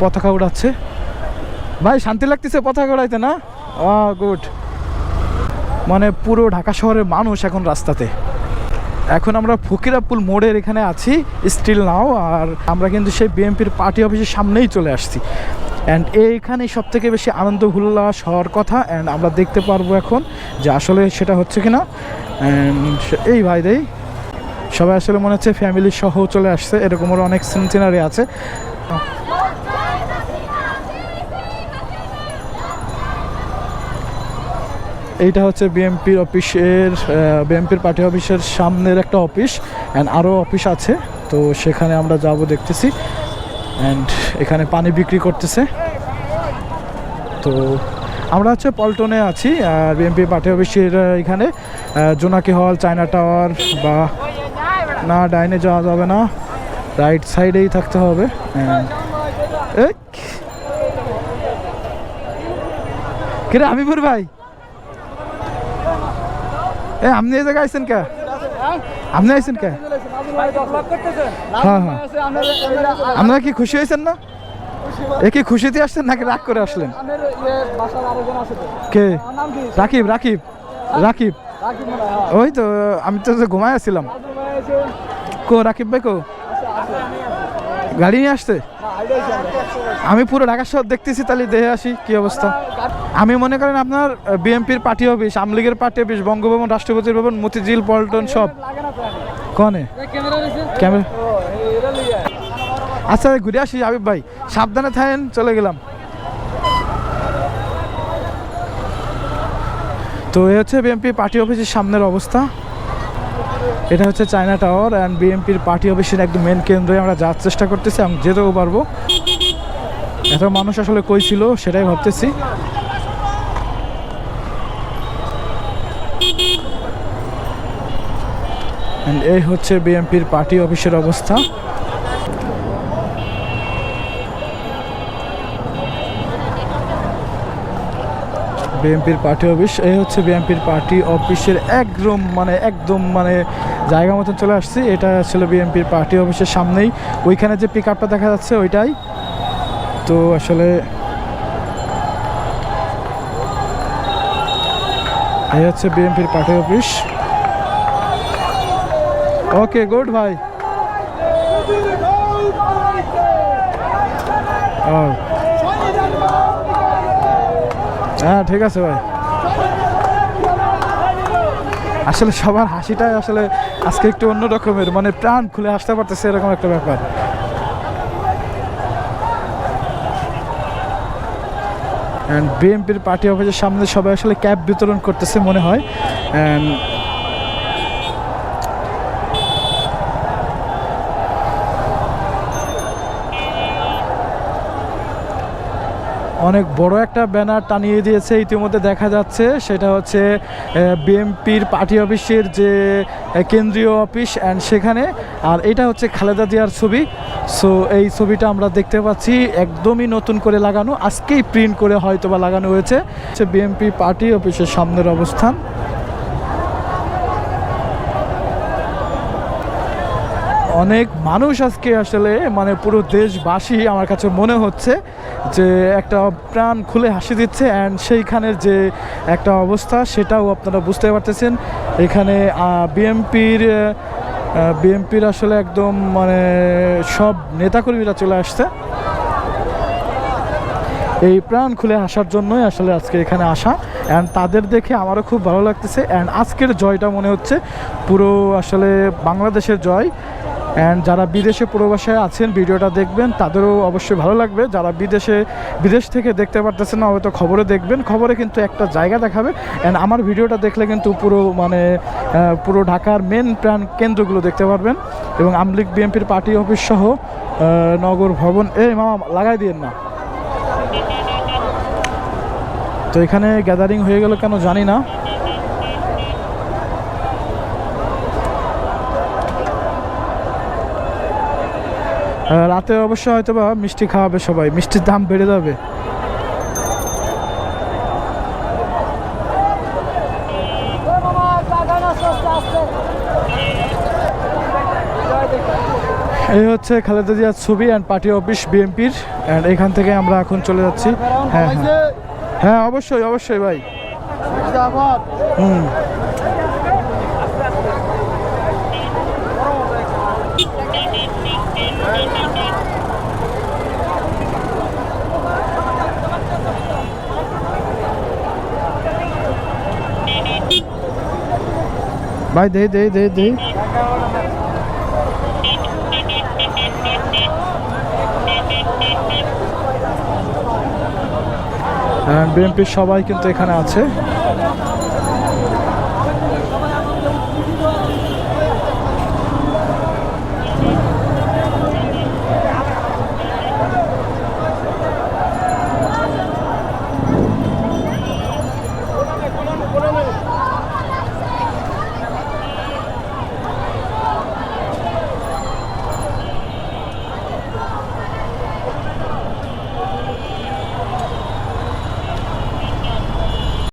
পতাকা উড়াচ্ছে। ভাই, শান্তি লাগতেছে পতাকা উড়াইতে, না? গুড। মানে পুরো ঢাকা শহরের মানুষ এখন রাস্তাতে। এখন আমরা ফকিরাপুল মোড়ের এখানে আছি স্টিল নাও আর আমরা কিন্তু সেই বিএনপির পার্টি অফিসের সামনেই চলে আসছি। অ্যান্ড এইখানে সব থেকে বেশি আনন্দ, উল্লাস হওয়ার কথা অ্যান্ড আমরা দেখতে পারব এখন যে আসলে সেটা হচ্ছে কিনা। অ্যান্ড এই ভাই দেই, সবাই আসলে মনে হচ্ছে ফ্যামিলি সহ চলে আসছে এরকমের অনেক সিনারি আছে। এইটা হচ্ছে বিএমপির অফিসের বিএমপির পার্টি অফিসের সামনের একটা অফিস অ্যান্ড আরও অফিস আছে। তো সেখানে আমরা যাব দেখতেছি অ্যান্ড এখানে পানি বিক্রি করতেছে। তো আমরা হচ্ছে পল্টনে আছি, আর বিএমপি পার্টি অফিসের এখানে জোনাকি হল, চায়না টাওয়ার বা না, ডাইনে যাওয়া যাবে না, রাইট সাইডেই থাকতে হবে। কিরে, হাবিবুর ভাই! এ আপনি এই জায়গায় আইছেন কে? আপনি আইছেন কে? হ্যাঁ হ্যাঁ। আপনারা কি খুশি হয়েছেন না? এ কি খুশিতে আসছেন নাকি রাগ করে আসলেন? কে? রাকিব রাকিব রাকিব। ওই তো আমি তো ঘুমায় আসছিলাম কো রাকিব ভাই কো? গাড়ি নিয়ে আসতে? আমি পুরো ঢাকা শহর দেখতেছি, তাহলে দেখে আসি কি অবস্থা। আমি মনে করেন আপনার বিএনপির পার্টি অফিস লীগের পার্টি অফিস, বঙ্গভবন, রাষ্ট্রপতির ভবন, মতিঝিল, পল্টন, সব। কনে? ক্যামেরা। আচ্ছা ঘুরে আসি, আবিব ভাই। সাবধানে থাকেন, চলে গেলাম। তো এ হচ্ছে বিএনপি পার্টি অফিসের সামনের অবস্থা। এটা হচ্ছে চায়না টাওয়ার অ্যান্ড বিএনপির পার্টি অফিসের একদম মেন কেন্দ্রে আমরা যাওয়ার চেষ্টা করতেছি, আমি যেতেও পারব। এত মানুষ আসলে কই ছিল সেটাই ভাবতেছি। এই হচ্ছে বিএমপির পার্টি অফিসের অবস্থা। বিএনপির পার্টি অফিস। এই হচ্ছে বিএনপির পার্টি অফিসের একদম মানে একদম মানে জায়গা মতন চলে আসছি। এটা ছিল বিএনপির পার্টি অফিসের সামনেই। ওইখানে যে পিক দেখা যাচ্ছে ওইটাই। তো আসলে এই হচ্ছে বিএনপির পার্টি অফিস। ওকে, গুড ভাই। ও হ্যাঁ ঠিক আছে ভাই। আসলে সবার হাসিটাই আসলে আজকে একটু অন্য রকমের মানে প্রাণ খুলে আসতে পারতেছে এরকম একটা ব্যাপার। অ্যান্ড বিএনপির পার্টি অফিসের সামনে সবাই আসলে ক্যাব বিতরণ করতেছে মনে হয়। অ্যান্ড অনেক বড় একটা ব্যানার টানিয়ে দিয়েছে ইতিমধ্যে দেখা যাচ্ছে। সেটা হচ্ছে বিএমপির পার্টি অফিসের যে কেন্দ্রীয় অফিস অ্যান্ড সেখানে। আর এটা হচ্ছে খালেদা জিয়ার ছবি। সো এই ছবিটা আমরা দেখতে পাচ্ছি একদমই নতুন করে লাগানো। আজকেই প্রিন্ট করে হয়তোবা লাগানো হয়েছে। বিএমপি পার্টি অফিসের সামনের অবস্থান। অনেক মানুষ আজকে আসলে মানে পুরো দেশবাসী আমার কাছে মনে হচ্ছে যে একটা প্রাণ খুলে হাসি দিচ্ছে অ্যান্ড সেইখানের যে একটা অবস্থা সেটাও আপনারা বুঝতে পারতেছেন। এখানে বিএমপির বিএমপির আসলে একদম মানে সব নেতাকর্মীরা চলে আসছে। এই প্রাণ খুলে আসার জন্যই আসলে আজকে এখানে আসা। অ্যান্ড তাদের দেখে আমারও খুব ভালো লাগতেছে। অ্যান্ড আজকের জয়টা মনে হচ্ছে পুরো আসলে বাংলাদেশের জয়। অ্যান্ড যারা বিদেশে প্রবাসে আছেন, ভিডিওটা দেখবেন, তাদেরও অবশ্যই ভালো লাগবে। যারা বিদেশে, বিদেশ থেকে দেখতে পারতেছেন না, হয়তো খবরে দেখবেন। খবরে কিন্তু একটা জায়গা দেখাবে। অ্যান্ড আমার ভিডিওটা দেখলে কিন্তু পুরো মানে পুরো ঢাকার মেন প্রাণ কেন্দ্রগুলো দেখতে পারবেন। এবং আমলিক বিএনপির পার্টি অফিস সহ নগর ভবন। এই মামা, লাগাই দিয়েন না। তো এখানে গ্যাদারিং হয়ে গেল কেন জানি না। রাতে অবশ্য হয়তো বা মিষ্টি খাওয়াবে সবাই। মিষ্টির দাম বেড়ে যাবে। এই হচ্ছে খালেদা জিয়ার ছবি অ্যান্ড পার্টি অফিস বিএমপির অ্যান্ড এখান থেকে আমরা এখন চলে যাচ্ছি। হ্যাঁ হ্যাঁ।, হ্যাঁ অবশ্যই অবশ্যই ভাই। হুম। ভাই দে দে দে দে। হ্যাঁ, বিএনপির সবাই কিন্তু এখানে আছে।